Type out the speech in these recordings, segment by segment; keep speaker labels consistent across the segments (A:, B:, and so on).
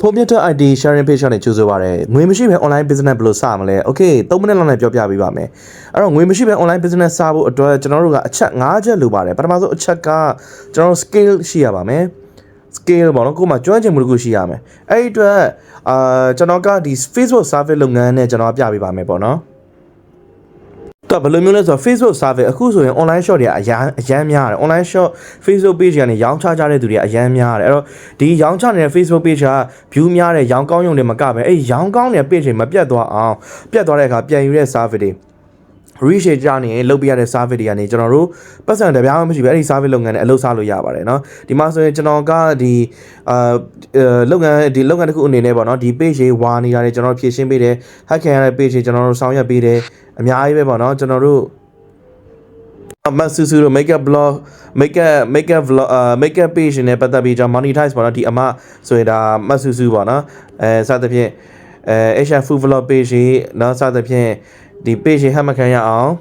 A: ဖုန်းပြတ်တဲ့ ID sharing page နဲ့ကြိုးဆိုပါရယ်ငွေမရှိဘဲ online business ဘယ်လိုစမလဲ Okay 3မိနစ်လောက်နဲ့ပြောပြပေးပါမယ်အဲ့တော့ငွေမရှိဘဲ online business စဖို့အတွက်ကျွန်တော်တို့ကအချက်5ချက်လိုပါတယ်ပထမဆုံးအချက်ကကျွန်တော်တို့ scale ရှိရပါမယ် scale ပေါ့နော်ကိုယ်မှာကျွမ်းကျင်မှုတစ်ခုရှိရမယ်အဲ့ဒီအတွက်အာကျွန်တော်ကဒီ Facebook service လုပ်ငန်းနဲ့ကျွန်တော်ပြပေးပါမယ်ပေါ့နော် တော့ဘယ်လိုမျိုးလဲဆိုတော့ Facebook service အခုဆိုရင် online shop တွေကအရန်အရန်များတယ် online shop Facebook page ကနေရောင်းချကြတဲ့သူတွေကအရန်များတယ်အဲ့တော့ဒီရောင်းချနေတဲ့ Facebook page က view များတယ်ရောင်းကောင်းရုံတွေမကပဲအဲ့ဒီရောင်းကောင်းတဲ့ page တွေမပြတ်သွားအောင်ပြတ်သွားတဲ့အခါပြန်ယူတဲ့ service တွေ reshape ကြနေလုတ်ပြရတဲ့ service တွေကနေကျွန်တော်တို့ပတ်စံတပြားမှမရှိဘူးအဲ့ဒီ service လုပ်ငန်းနဲ့အလုပ်စားလို့ရပါတယ်เนาะဒီမှာဆိုရင်ကျွန်တော်ကဒီအာလုပ်ငန်းဒီလုပ်ငန်းတစ်ခုအနေနဲ့ပေါ့เนาะဒီ page တွေဝါနေတာတွေကျွန်တော်ဖြည့်ရှင်းပေးတယ် hack ခံရတဲ့ page တွေကျွန်တော်တို့ဆောင်ရွက်ပေးတယ်အများကြီးပဲပေါ့เนาะကျွန်တော်တို့မဆူဆူတို့ make up blog make up make up vlog အာ make up page နဲ့ပတ်သက်ပြီးကျွန်တော် monetize ပေါ့နော်ဒီအမဆိုရင်ဒါမဆူဆူပေါ့နော်အဲစသဖြင့်အဲ Asia food vlog page ကြီးနော်စသဖြင့် ဒီ page ဟက်မခံရအောင်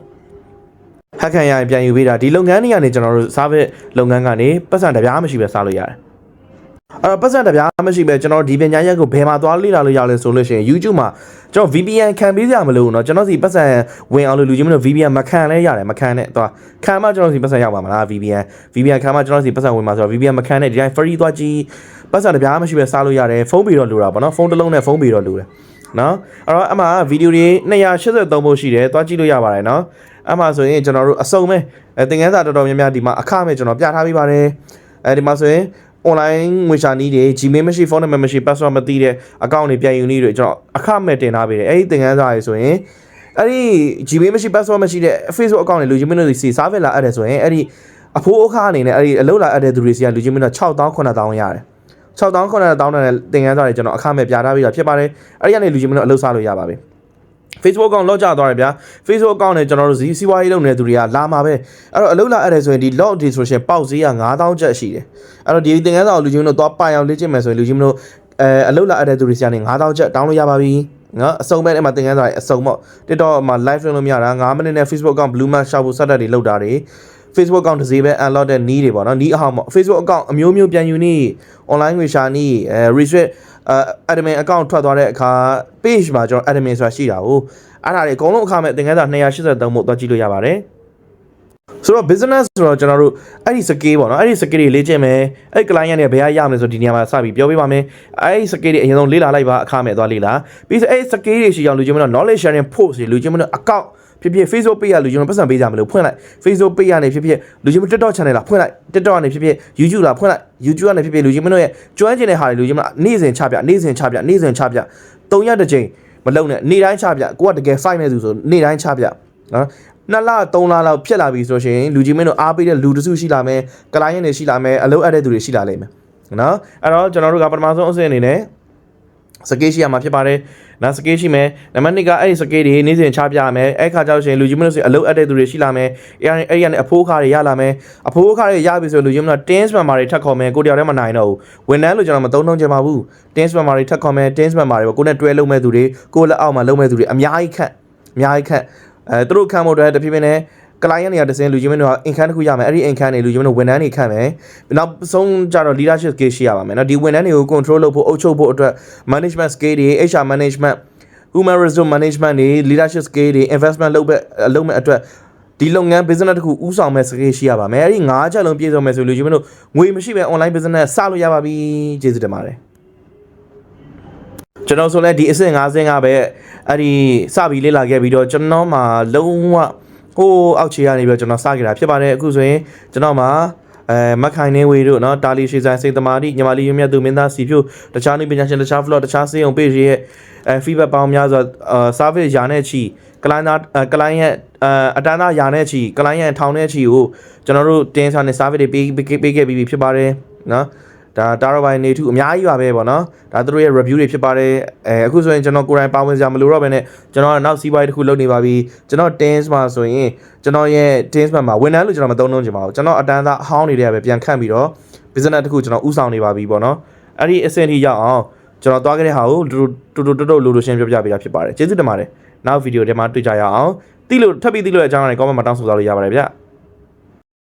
A: ဟက်ခံရရင်ပြန်ယူပေးတာဒီလုပ်ငန်းတွေကနေကျွန်တော်တို့ service လုပ်ငန်းကနေပတ်စံတစ်ပြားမရှိပဲစားလို့ရတယ်အဲ့တော့ပတ်စံတစ်ပြားမရှိပဲကျွန်တော်ဒီပညာရက်ကိုဘယ်မှာသွားလေ့လာလို့ရလဲဆိုလို့ရှိရင် YouTube မှာကျွန်တော် VPN ခံပေးကြမလို့เนาะကျွန်တော်စီပတ်စံဝင်အောင်လို့လူချင်းမလို့ VPN မခံလဲရတယ်မခံနဲ့သွားခံမှကျွန်တော်စီပတ်စံရောက်ပါမလား VPN VPN ခံမှကျွန်တော်စီပတ်စံဝင်မှာဆိုတော့ VPN မခံနဲ့ဒီတိုင်း free သွားကြည့်ပတ်စံတစ်ပြားမရှိပဲစားလို့ရတယ်ဖုန်းပေတော့လိုတာပေါ့နော်ဖုန်းတစ်လုံးနဲ့ဖုန်းပေတော့လိုတယ် နော်အဲ့တော့အမှဗီဒီယိုတွေ283ဖို့ရှိတယ်သွားကြည့်လို့ရပါတယ်နော်အမှဆိုရင်ကျွန်တော်တို့အစုံပဲအဲသင်ခန်းစာတော်တော်များများဒီမှာအခမဲ့ကျွန်တော်ပြထားပေးပါတယ်အဲဒီမှာဆိုရင် online ငွေရှာနည်းတွေ Gmail မရှိ phone number မရှိ password မသိတဲ့ account တွေပြန်ယူနည်းတွေကျွန်တော်အခမဲ့တင်ထားပေးတယ်အဲဒီသင်ခန်းစာတွေဆိုရင်အဲ့ဒီ Gmail မရှိ password မရှိတဲ့ Facebook account တွေလူချင်းမင်းတို့စီ service လာအပ်တယ်ဆိုရင်အဲ့ဒီအဖိုးအခါအနေနဲ့အဲ့ဒီအလုပ်လာအပ်တဲ့သူတွေစီကလူချင်းမင်းတို့6000 9000ရတယ် 6000 9000နဲ့သင်ခန်းစာတွေကျွန်တော်အခမဲ့ပြထားပြီးတော့ဖြစ်ပါတယ်အဲ့ဒီကနေလူချင်းမင်းတို့အလုပ်စားလို့ရပါပြီ Facebook account လော့ကျသွားတယ်ဗျာ Facebook account နဲ့ကျွန်တော်တို့စီးပွားရေးလုပ်နေတဲ့သူတွေကလာမှာပဲအဲ့တော့အလုပ်လာအဲ့ဒါဆိုရင်ဒီ log ဒီဆိုရှင်ပေါက်ဈေးက9000ကျပ်ရှိတယ်အဲ့တော့ဒီသင်ခန်းစာကိုလူချင်းတို့သွားပိုင်အောင်လေ့ကျင့်မယ်ဆိုရင်လူချင်းတို့အဲအလုပ်လာအဲ့တဲ့သူတွေစီကနေ9000ကျပ်တောင်းလို့ရပါပြီနော်အစုံပဲအဲ့မှာသင်ခန်းစာတွေအစုံပေါ့ TikTok မှာ live လုပ်လို့မရတာ9မိနစ်နဲ့ Facebook account blue mark ရှောက်ဖို့စက်တက်တွေလုပ်တာတွေ Facebook account တစ်စီးပဲ unlock တဲ့နီးတွေပေါ့နော်နီးအဟောင်းပေါ့ Facebook account အမျိုးမျိုးပြန်ယူနေ online ငွေရှာနေအဲ restrict အဲ admin account ထွက်သွားတဲ့အခါ page မှာကျွန်တော် admin ဆိုတာရှိတာကိုအဲ့ဒါတွေအကုန်လုံးအခမဲ့သင်ခန်းစာ283မို့သွားကြည့်လို့ရပါတယ်ဆိုတော့ business ဆိုတော့ကျွန်တော်တို့အဲ့ဒီ scale ပေါ့နော်အဲ့ဒီ scale တွေလေ့ကျင့်မယ်အဲ့ဒီ client တွေဘယ်ရရမလဲဆိုဒီနေရာမှာစပြီးပြောပေးပါမယ်အဲ့ဒီ scale တွေအရင်ဆုံးလေ့လာလိုက်ပါအခမဲ့သွားလေ့လာပြီးဆိုအဲ့ဒီ scale တွေရှိအောင်လူချင်းမတို့ knowledge sharing post တွေလူချင်းမတို့ account ဖြစ်ဖြစ် Facebook page ကလူချင်းမပတ်စံပေးကြမလို့ဖွင့်လိုက် Facebook page ကနေဖြစ်ဖြစ်လူချင်းမ TikTok channel လာဖွင့်လိုက် TikTok ကနေဖြစ်ဖြစ် YouTube လာဖွင့်လိုက် YouTube ကနေဖြစ်ဖြစ်လူချင်းမတို့ရဲ့ကျွမ်းကျင်တဲ့ဟာတွေလူချင်းမနေ့စဉ်ချပြနေ့စဉ်ချပြနေ့စဉ်ချပြ၃ရက်တစ်ချိန်မလုံနဲ့နေ့တိုင်းချပြကိုကတကယ် fight နေသူဆိုနေ့တိုင်းချပြနော်နှစ်လသုံးလလောက်ဖြစ်လာပြီဆိုရှင်လူကြီးမင်းတို့အားပေးတဲ့လူတစုရှိလာမယ်ကလိုင်းရင်တွေရှိလာမယ်အလုပ်အပ်တဲ့သူတွေရှိလာလိမ့်မယ်နော်အဲ့တော့ကျွန်တော်တို့ကပထမဆုံးအဆင့်အနေနဲ့ စကေးရှိရမှာဖြစ်ပါတယ်။နောက်စကေးရှိမယ်။နံပါတ်2ကအဲ့ဒီစကေးတွေနေ့စဉ်ချပြရမယ်။အဲ့ခါကျတော့ရှင်လူကြီးမလို့စီအလုပ်အပ်တဲ့သူတွေရှိလာမယ်။အဲ့အဲ့ဒီကနေအဖိုးခါတွေရလာမယ်။အဖိုးခါတွေရပြီဆိုလူကြီးမလို့ tens member တွေထပ်ခေါ်မယ်။ကိုတယောက်တည်းမနိုင်တော့ဘူး။ဝန်ထမ်းလို့ကျွန်တော်မသုံးနှုံးချင်ပါဘူး။ tens member တွေထပ်ခေါ်မယ် tens member တွေပေါ့ကိုနဲ့တွဲလုပ်မဲ့သူတွေကိုလက်အောက်မှာလုပ်မဲ့သူတွေအများကြီးခန့်အများကြီးခန့်အဲသူတို့ခန့်ဖို့အတွက်တဖြည်းဖြည်းနဲ့ ကလိုင်းရနေရတဲ့စင်းလူကြီးမင်းတို့ကအင်ခန်းတစ်ခုရမယ်အဲ့ဒီအင်ခန်းတွေလူကြီးမင်းတို့ဝန်ထမ်းတွေခန့်မယ်နောက်ဆုံးကြတော့ leadership skill ရှိရပါမယ်နော်ဒီဝန်ထမ်းတွေကို control လုပ်ဖို့အုပ်ချုပ်ဖို့အတွက် management skill တွေ HR management human resource management တွေ leadership skill တွေ investment လုပ်ပဲလုပ်မဲ့အတွက်ဒီလုပ်ငန်း business တစ်ခုဥဆောင်မဲ့ skill ရှိရပါမယ်အဲ့ဒီ၅ချက်လုံးပြည့်စုံမယ်ဆိုလူကြီးမင်းတို့ငွေမရှိပဲ online business စလို့ရပါပြီကျေးဇူးတင်ပါတယ်ကျွန်တော်ဆိုလဲဒီအဆင့်၅ဆင့်ကပဲအဲ့ဒီစပြီးလေ့လာခဲ့ပြီးတော့ကျွန်တော်မှာလုံးဝ ဟိုးအောက်ခြေကနေပြီးတော့ကျွန်တော်စခဲ့တာဖြစ်ပါတယ်အခုဆိုရင်ကျွန်တော်မှာအဲမခိုင်နေဝေတို့နော်တာလီရှီဆိုင်စိတ်သမားတိညီမလေးရမြတ်သူမင်းသားစီဖြူတခြားနေပညာရှင်တခြား vlog တခြားစေးုံ page ရဲ့အဲ feedback ပေါင်းများစွာ service ရာနဲ့ချီကလိုင်းသားကလိုင်းရဲ့အတန်းသားရာနဲ့ချီကလိုင်းရဲ့ထောင်နဲ့ချီကိုကျွန်တော်တို့တင်းစာနဲ့ service တွေပေးပေးခဲ့ပြီးဖြစ်ပါတယ်နော် ဒါတာရောပိုင်းနေထုအများကြီးပါပဲပေါ့နော်ဒါသူတို့ရဲ့ review တွေဖြစ်ပါတယ်အဲအခုဆိုရင်ကျွန်တော်ကိုယ်တိုင်ပါဝင်စရာမလိုတော့ဘဲနဲ့ကျွန်တော်ကနောက်စီးပွားရေးတစ်ခုလုပ်နေပါပြီကျွန်တော် tens မှာဆိုရင်ကျွန်တော်ရဲ့ tens မှာဝန်ထမ်းလို့ကျွန်တော်မသုံးလုံးချင်ပါဘူးကျွန်တော်အတန်းသားအဟောင်းတွေကပဲပြန်ခန့်ပြီးတော့ business တစ်ခုကျွန်တော်ဥဆောင်နေပါပြီပေါ့နော်အဲ့ဒီအဆင့်ထိရောက်အောင်ကျွန်တော်သွားခဲ့တဲ့ဟာကိုတူတူတူတူလိုလိုရှင်းပြပြပေးတာဖြစ်ပါတယ်ကျေးဇူးတင်ပါတယ်နောက်ဗီဒီယိုထဲမှာတွေ့ကြရအောင်တိလို့ထပ်ပြီးတိလို့အကြောင်းအရာတွေ comment မှာတောင်းဆိုသွားလို့ရပါတယ်ဗျ